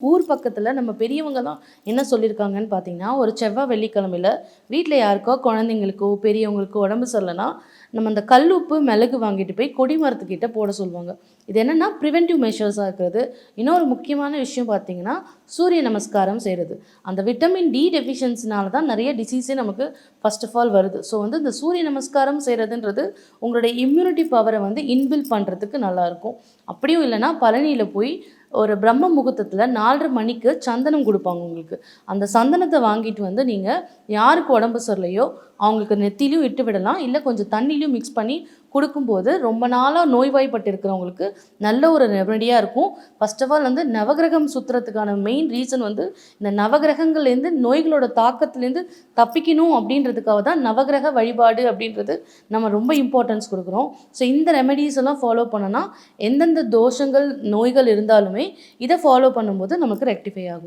ஊர் பக்கத்தில் நம்ம பெரியவங்க தான் என்ன சொல்லியிருக்காங்கன்னு பார்த்தீங்கன்னா ஒரு செவ்வாய் வெள்ளிக்கிழமையில் வீட்டில் யாருக்கோ குழந்தைங்களுக்கோ பெரியவங்களுக்கோ உடம்பு சரியில்லைன்னா நம்ம அந்த கல் உப்பு மிளகு வாங்கிட்டு போய் கொடி மரத்துக்கிட்ட போட சொல்லுவாங்க. இது என்னென்னா ப்ரிவென்டிவ் மெஷர்ஸாக இருக்கிறது. இன்னொரு முக்கியமான விஷயம் பார்த்தீங்கன்னா சூரிய நமஸ்காரம் செய்கிறது அந்த விட்டமின் டி டெஃபிஷியன்சினால தான் நிறைய டிசீஸே நமக்கு ஃபர்ஸ்ட் ஆஃப் ஆல் வருது. ஸோ வந்து இந்த சூரிய நமஸ்காரம் செய்கிறதுன்றது உங்களுடைய இம்யூனிட்டி பவரை வந்து இன்பில் பண்ணுறதுக்கு நல்லாயிருக்கும் அப்படியும் இல்லைன்னா பழனியில் போய் ஒரு பிரம்ம முகூர்த்தத்தில் நாலரை மணிக்கு சந்தனம் கொடுப்பாங்க உங்களுக்கு. அந்த சந்தனத்தை வாங்கிட்டு வந்து நீங்கள் யாருக்கு உடம்பு சரியில்லையோ அவங்களுக்கு நெத்திலையும் இட்டு விடலாம். இல்லை கொஞ்சம் தண்ணிலையும் மிக்ஸ் பண்ணி கொடுக்கும்போது ரொம்ப நாளாக நோய்வாய்ப்பட்டு இருக்கிறவங்களுக்கு நல்ல ஒரு ரெமடியாக இருக்கும். ஃபர்ஸ்ட் ஆஃப் ஆல் வந்து நவகிரகம் சுற்றுறதுக்கான மெயின் ரீசன் வந்து இந்த நவகிரகங்கள்லேருந்து நோய்களோட தாக்கத்துலேருந்து தப்பிக்கணும் அப்படின்றதுக்காக தான் நவகிரக வழிபாடு அப்படின்றது நம்ம ரொம்ப இம்பார்ட்டன்ஸ் கொடுக்குறோம். ஸோ இந்த ரெமெடிஸ் எல்லாம் ஃபாலோ பண்ணோன்னா எந்தெந்த தோஷங்கள் நோய்கள் இருந்தாலுமே இதை ஃபாலோ பண்ணும்போது நமக்கு ரெக்டிஃபை ஆகும்.